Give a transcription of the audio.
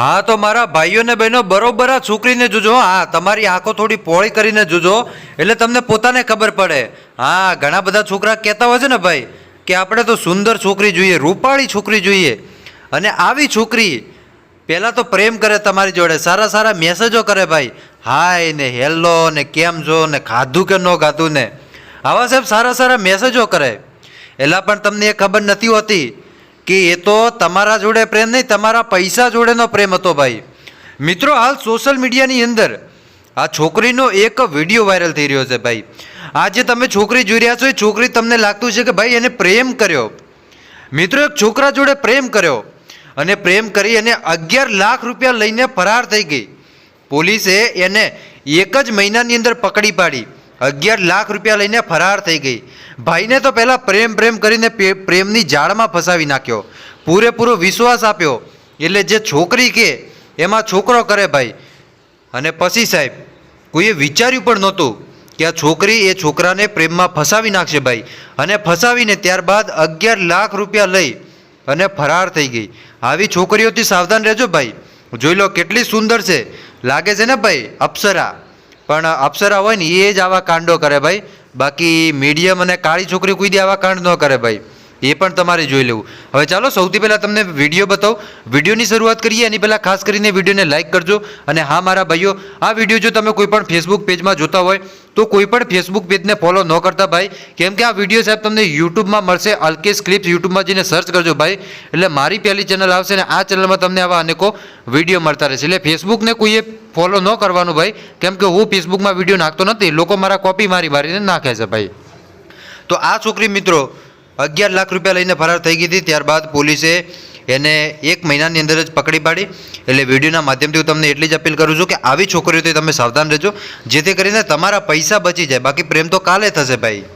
હા, તો મારા ભાઈઓ ને બહેનો બરોબર આ છોકરીને જોજો, હા, તમારી આંખો થોડી પોળી કરીને જોજો, એટલે તમને પોતાને ખબર પડે. હા, ઘણા બધા છોકરા કહેતા હોય છે ને ભાઈ, કે આપણે તો સુંદર છોકરી જોઈએ, રૂપાળી છોકરી જોઈએ. અને આવી છોકરી પહેલાં તો પ્રેમ કરે તમારી જોડે, સારા સારા મેસેજો કરે ભાઈ, હાય ને હેલો ને કેમ છો ને ખાધું કે ન ખાધું ને? આવા સાહેબ સારા સારા મેસેજો કરે. એલા પણ તમને એ ખબર નથી હોતી. કે એ તો તમારા જોડે પ્રેમ નહીં, તમારા પૈસા જોડેનો પ્રેમ હતો ભાઈ. મિત્રો, હાલ સોશિયલ મીડિયાની અંદર આ છોકરીનો એક વીડિયો વાયરલ થઈ રહ્યો છે ભાઈ. આ જે તમે છોકરી જોઈ રહ્યા છો, એ છોકરી તમને લાગતું છે કે ભાઈ એને પ્રેમ કર્યો. મિત્રો, એક છોકરા જોડે પ્રેમ કર્યો અને પ્રેમ કરી અને અગિયાર લાખ રૂપિયા લઈને ફરાર થઈ ગઈ. પોલીસે એને એક જ મહિનાની અંદર પકડી પાડી. અગિયાર લાખ રૂપિયા લઈને ફરાર થઈ ગઈ. ભાઈને તો પહેલાં પ્રેમ પ્રેમ કરીને પ્રેમની જાળમાં ફસાવી નાખ્યો. પૂરેપૂરો વિશ્વાસ આપ્યો. એટલે જે છોકરી કે, એમાં છોકરો કરે ભાઈ. અને પછી સાહેબ, કોઈએ વિચાર્યું પણ નહોતું કે આ છોકરી એ છોકરાને પ્રેમમાં ફસાવી નાખશે ભાઈ. અને ફસાવીને ત્યારબાદ અગિયાર લાખ રૂપિયા લઈ અને ફરાર થઈ ગઈ. આવી છોકરીઓથી સાવધાન રહેજો ભાઈ. જોઈ લો કેટલી સુંદર છે. લાગે છે ને ભાઈ, અપ્સરા. પણ અપ્સરા હોય ને એ જ આવા કાંડો કરે ભાઈ. બાકી મીડિયમ અને કાળી છોકરી કોઈ દી આવા કાંડ ન કરે ભાઈ. એ પણ તમારે જોઈ લેવું. હવે ચાલો, સૌથી પહેલાં તમને વીડિયો બતાવો. વિડીયોની શરૂઆત કરીએ, એની પહેલાં ખાસ કરીને વિડીયોને લાઇક કરજો. અને હા, મારા ભાઈઓ, આ વીડિયો જો તમે કોઈ પણ ફેસબુક પેજમાં જોતા હોય, તો કોઈ પણ ફેસબુક પેજને ફોલો ન કરતા ભાઈ. કેમ કે આ વીડિયો સાહેબ તમને યુટ્યુબમાં મળશે. અલ્કેશ ક્લિપ્સ યુટ્યુબમાં જઈને સર્ચ કરજો ભાઈ. એટલે મારી પહેલી ચેનલ આવશે ને આ ચેનલમાં તમને આવા અનેકો વીડિયો મળતા રહેશે. એટલે ફેસબુકને કોઈએ ફોલો ન કરવાનું ભાઈ. કેમ કે હું ફેસબુકમાં વીડિયો નાખતો નથી. લોકો મારા કોપી મારી મારીને નાખે છે ભાઈ. તો આ છોકરી મિત્રો અગિયાર લાખ રૂપિયા લઈને ફરાર થઈ ગઈ હતી. ત્યારબાદ પોલીસે એને એક મહિનાની અંદર જ પકડી પાડી. એટલે વિડીયોના માધ્યમથી હું તમને એટલી જ અપીલ કરું છું કે આવી છોકરીઓથી તમે સાવધાન રહેજો. જેથી કરીને તમારા પૈસા બચી જાય. બાકી પ્રેમ તો કાલે થશે ભાઈ.